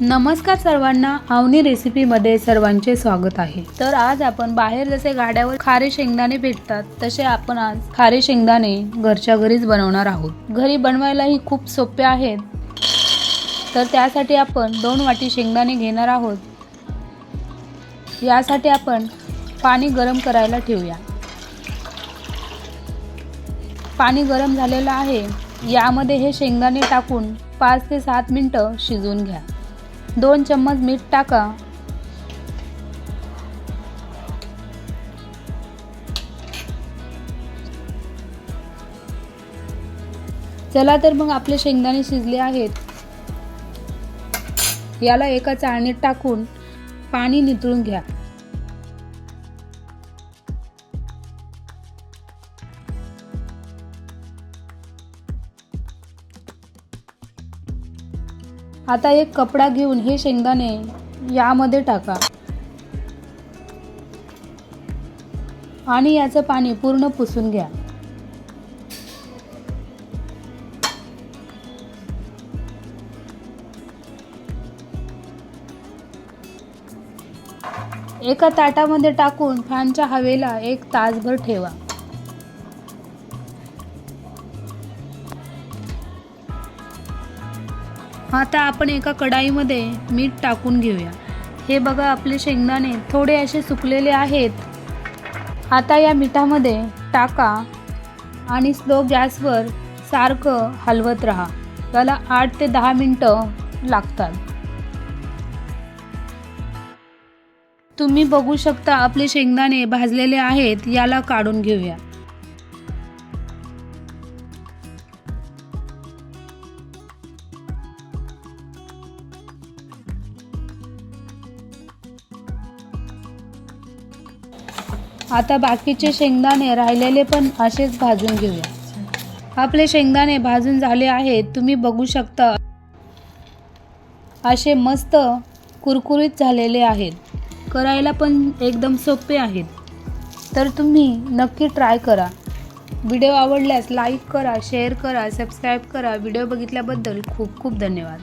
नमस्कार सर्वांना आवनी रेसिपीमध्ये सर्वांचे स्वागत आहे. तर आज आपण बाहेर जसे गाड्यावर खारे शेंगदाणे भेटतात तसे आपण आज खारे शेंगदाणे घरच्या घरीच बनवणार आहोत. घरी बनवायलाही खूप सोपे आहेत. तर त्यासाठी आपण दोन वाटी शेंगदाणे घेणार आहोत. यासाठी आपण पाणी गरम करायला ठेवूया. पाणी गरम झालेलं आहे यामध्ये हे शेंगदाणे टाकून पाच ते सात मिनटं शिजवून घ्या. दोन चम्मच मीठ टाका. चला तर मग आपले शेंगदाणे शिजले आहेत. याला एका चाळणीत टाकून पाणी नितळून घ्या. आता एक कपडा घेऊन हे शेंगदाणे यामध्ये टाका. आणि याचं पाणी पूर्ण पुसून घ्या. एका ताटामध्ये टाकून फॅनच्या हवेला एक तासभर ठेवा. आता आपण एका कढाईमध्ये मीठ टाकून घेऊया. हे बघा आपले शेंगदाणे थोडे असे सुकलेले आहेत. आता या मिठामध्ये टाका आणि स्लो गॅसवर सारखं हलवत राहा. त्याला आठ ते दहा मिनटं लागतात. तुम्ही बघू शकता आपले शेंगदाणे भाजलेले आहेत याला काढून घेऊया. आता बाकीचे शेंगदाणे राहिलेले पण असेच भाजून घेऊया. आपले शेंगदाणे भाजून झाले आहेत तुम्ही बघू शकता. असे मस्त कुरकुरीत झालेले आहेत. करायला पण एकदम सोपे आहेत. तर तुम्ही नक्की ट्राय करा. व्हिडिओ आवडल्यास लाईक करा शेअर करा सबस्क्राईब करा. व्हिडिओ बघितल्याबद्दल खूप खूप धन्यवाद.